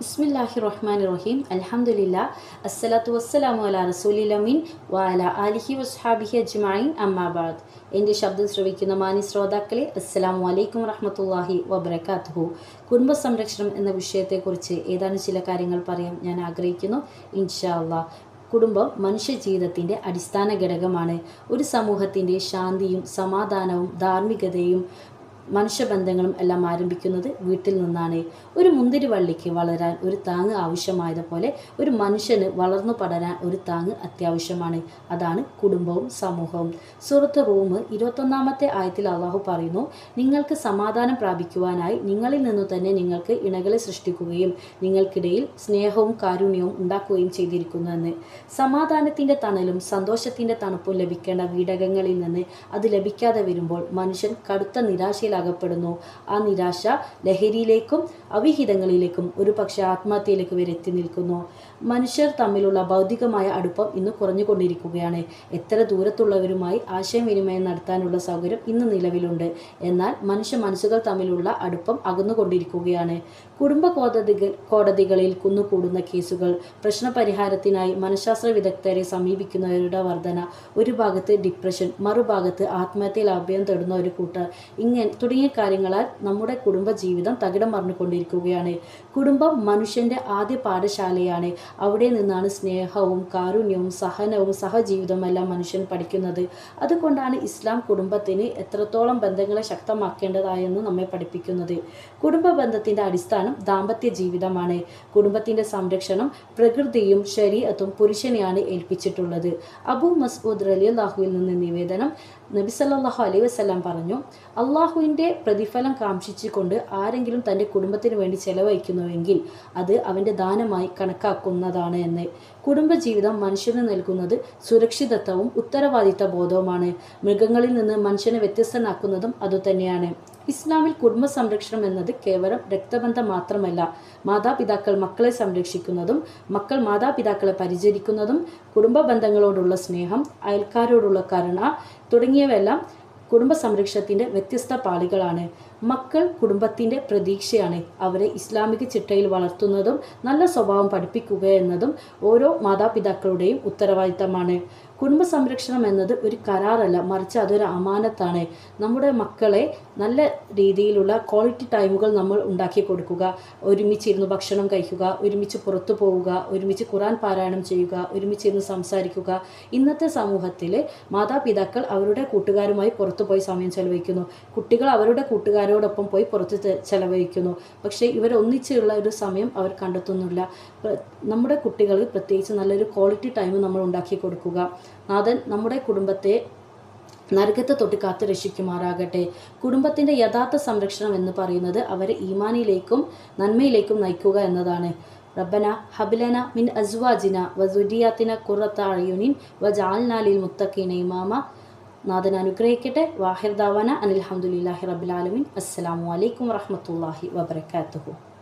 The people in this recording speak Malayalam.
ബിസ്മില്ലാഹി റഹ്മാൻ റഹീം അലഹമുല്ല അസ്സലാത്തു വസ്സലാമു അലാ റസൂലിലമീൻ വാല അലിഹി വസ്ഹാബിഹി അജ്മായിൻ അമ്മാബാദ് എന്റെ ശബ്ദം ശ്രവിക്കുന്ന മാനി ശ്രോതാക്കളെ അസ്സലാമു അലൈക്കും വറഹമത്തല്ലാഹി വബർക്കാത്തുഹു കുടുംബ സംരക്ഷണം എന്ന വിഷയത്തെക്കുറിച്ച് ഏതാനും ചില കാര്യങ്ങൾ പറയാൻ ഞാൻ ആഗ്രഹിക്കുന്നു. ഇൻഷാ അള്ളാഹ് കുടുംബം മനുഷ്യ ജീവിതത്തിന്റെ അടിസ്ഥാന ഘടകമാണ്. ഒരു സമൂഹത്തിന്റെ ശാന്തിയും സമാധാനവും ധാർമ്മികതയും മനുഷ്യബന്ധങ്ങളും എല്ലാം ആരംഭിക്കുന്നത് വീട്ടിൽ നിന്നാണ്. ഒരു മുന്തിരി വള്ളിക്ക് വളരാൻ ഒരു താങ്ങ് ആവശ്യമായതുപോലെ ഒരു മനുഷ്യന് വളർന്നു പടരാൻ ഒരു താങ്ങ് അത്യാവശ്യമാണ്. അതാണ് കുടുംബവും സമൂഹവും. സുഹൃത്ത് റൂം ഇരുപത്തൊന്നാമത്തെ ആയത്തിൽ അള്ളാഹു പറയുന്നു നിങ്ങൾക്ക് സമാധാനം പ്രാപിക്കുവാനായി നിങ്ങളിൽ നിന്നു തന്നെ നിങ്ങൾക്ക് ഇണകളെ സൃഷ്ടിക്കുകയും നിങ്ങൾക്കിടയിൽ സ്നേഹവും കാരുണ്യവും ഉണ്ടാക്കുകയും ചെയ്തിരിക്കുന്നുവെന്ന് സമാധാനത്തിന്റെ തണലും സന്തോഷത്തിന്റെ തണുപ്പും ലഭിക്കേണ്ട വീടകങ്ങളിൽ നിന്ന് അത് ലഭിക്കാതെ വരുമ്പോൾ മനുഷ്യൻ കടുത്ത നിരാശയിൽ അകപ്പെടുന്നു ആ നിരാശ ലഹരിയിലേക്കും അവിഹിതങ്ങളിലേക്കും ഒരു പക്ഷേ ആത്മഹത്യയിലേക്ക് വരെ എത്തി നിൽക്കുന്നു. മനുഷ്യർ തമ്മിലുള്ള ഭൗതികമായ അടുപ്പം ഇന്ന് കുറഞ്ഞുകൊണ്ടിരിക്കുകയാണ്. എത്ര ദൂരത്തുള്ളവരുമായി ആശയവിനിമയം നടത്താനുള്ള സൗകര്യം ഇന്ന് നിലവിലുണ്ട്. എന്നാൽ മനുഷ്യ മനസ്സുകൾ തമ്മിലുള്ള അടുപ്പം അകന്നുകൊണ്ടിരിക്കുകയാണ്. കുടുംബ കോടതികൾ കോടതികളിൽ കുന്നുകൂടുന്ന കേസുകൾ പ്രശ്നപരിഹാരത്തിനായി മനഃശാസ്ത്ര വിദഗ്ധരെ സമീപിക്കുന്നവരുടെ വർധന ഒരു ഭാഗത്ത് ഡിപ്രഷൻ മറുഭാഗത്ത് ആത്മഹത്യയിൽ അഭയം തേടുന്ന ഒരു കൂട്ടർ ഇങ്ങനെ തുടങ്ങിയ കാര്യങ്ങളാൽ നമ്മുടെ കുടുംബ ജീവിതം തകിടം മറിഞ്ഞുകൊണ്ടിരിക്കുകയാണ്. കുടുംബം മനുഷ്യന്റെ ആദ്യ പാഠശാലയാണ്. അവിടെ നിന്നാണ് സ്നേഹവും കാരുണ്യവും സഹനവും സഹജീവിതമെല്ലാം മനുഷ്യൻ പഠിക്കുന്നത്. അതുകൊണ്ടാണ് ഇസ്ലാം കുടുംബത്തിന് എത്രത്തോളം ബന്ധങ്ങളെ ശക്തമാക്കേണ്ടതായെന്ന് നമ്മെ പഠിപ്പിക്കുന്നത്. കുടുംബ ബന്ധത്തിന്റെ അടിസ്ഥാനം ദാമ്പത്യ ജീവിതമാണ്. കുടുംബത്തിന്റെ സംരക്ഷണം പ്രകൃതിയും ശരീരത്തും പുരുഷനെയാണ് ഏൽപ്പിച്ചിട്ടുള്ളത്. അബു മസ്ഊദ് റലി അള്ളാഹുവിൽ നിന്ന് നിവേദനം നബി സല്ലല്ലാഹു അലൈഹി വസല്ലം പറഞ്ഞു അള്ളാഹുവിന്റെ പ്രതിഫലം കാംക്ഷിച്ചുകൊണ്ട് ആരെങ്കിലും തന്റെ കുടുംബത്തിന് വേണ്ടി ചെലവഴിക്കുന്നുവെങ്കിൽ അത് അവന്റെ ദാനമായി കണക്കാക്കുന്നതാണ് എന്ന്. കുടുംബജീവിതം മനുഷ്യന് നൽകുന്നത് സുരക്ഷിതത്വവും ഉത്തരവാദിത്ത ബോധവുമാണ്. മൃഗങ്ങളിൽ നിന്ന് മനുഷ്യനെ വ്യത്യസ്തനാക്കുന്നതും അതുതന്നെയാണ്. ഇസ്ലാമിൽ കുടുംബ സംരക്ഷണം എന്നത് കേവലം രക്തബന്ധം മാത്രമല്ല. മാതാപിതാക്കൾ മക്കളെ സംരക്ഷിക്കുന്നതും മക്കൾ മാതാപിതാക്കളെ പരിചരിക്കുന്നതും കുടുംബ ബന്ധങ്ങളോടുള്ള സ്നേഹം അയൽക്കാരോടുള്ള കരുണ തുടങ്ങിയവയെല്ലാം കുടുംബ സംരക്ഷണത്തിന്റെ വ്യത്യസ്ത പാളികളാണ്. മക്കൾ കുടുംബത്തിന്റെ പ്രതീക്ഷയാണ് അവരെ ഇസ്ലാമിക ചിട്ടയിൽ വളർത്തുന്നതും നല്ല സ്വഭാവം പഠിപ്പിക്കുക എന്നതും ഓരോ മാതാപിതാക്കളുടെയും ഉത്തരവാദിത്തമാണ്. കുടുംബ സംരക്ഷണം എന്നത് ഒരു കരാറല്ല മറിച്ച് അതൊരു അമാനത്താണ്. നമ്മുടെ മക്കളെ നല്ല രീതിയിലുള്ള ക്വാളിറ്റി ടൈമുകൾ നമ്മൾ ഉണ്ടാക്കി കൊടുക്കുക. ഒരുമിച്ചിരുന്ന് ഭക്ഷണം കഴിക്കുക ഒരുമിച്ച് പുറത്തു പോവുക ഒരുമിച്ച് ഖുറാൻ പാരായണം ചെയ്യുക ഒരുമിച്ചിരുന്ന് സംസാരിക്കുക. ഇന്നത്തെ സമൂഹത്തിൽ മാതാപിതാക്കൾ അവരുടെ കൂട്ടുകാരുമായി പുറത്തു പോയി സമയം ചെലവഴിക്കുന്നു. കുട്ടികൾ അവരുടെ കൂട്ടുകാരോടൊപ്പം പോയി പുറത്ത് ചെലവഴിക്കുന്നു. പക്ഷേ ഇവരൊന്നിച്ചുള്ള ഒരു സമയം അവർ കണ്ടെത്തുന്നില്ല. നമ്മുടെ കുട്ടികൾ പ്രത്യേകിച്ച് നല്ലൊരു ക്വാളിറ്റി ടൈം നമ്മൾ ഉണ്ടാക്കി കൊടുക്കുക. നാഥൻ നമ്മുടെ കുടുംബത്തെ നരകത്തെ തൊട്ട് കാത്തു രക്ഷിക്കുമാറാകട്ടെ. കുടുംബത്തിന്റെ യഥാർത്ഥ സംരക്ഷണം എന്ന് പറയുന്നത് അവരെ ഈമാനിലേക്കും നന്മയിലേക്കും നയിക്കുക എന്നതാണ്. റബ്ബന ഹബിലന മിൻ അസ്വാജിന വസുരിയാത്തിന കുറത്ത അഴയുനിൻ വജാൽനാലിൽ മുത്തക്കീന ഇമാമ. നാഥൻ അനുഗ്രഹിക്കട്ടെ. വാഹിർ അനിൽ ഹംദുലില്ലാഹി റബ്ബിൽ ആലമീൻ. അസ്സലാമു അലൈക്കും വറഹ്മത്തുള്ളാഹി വബറകാതുഹു.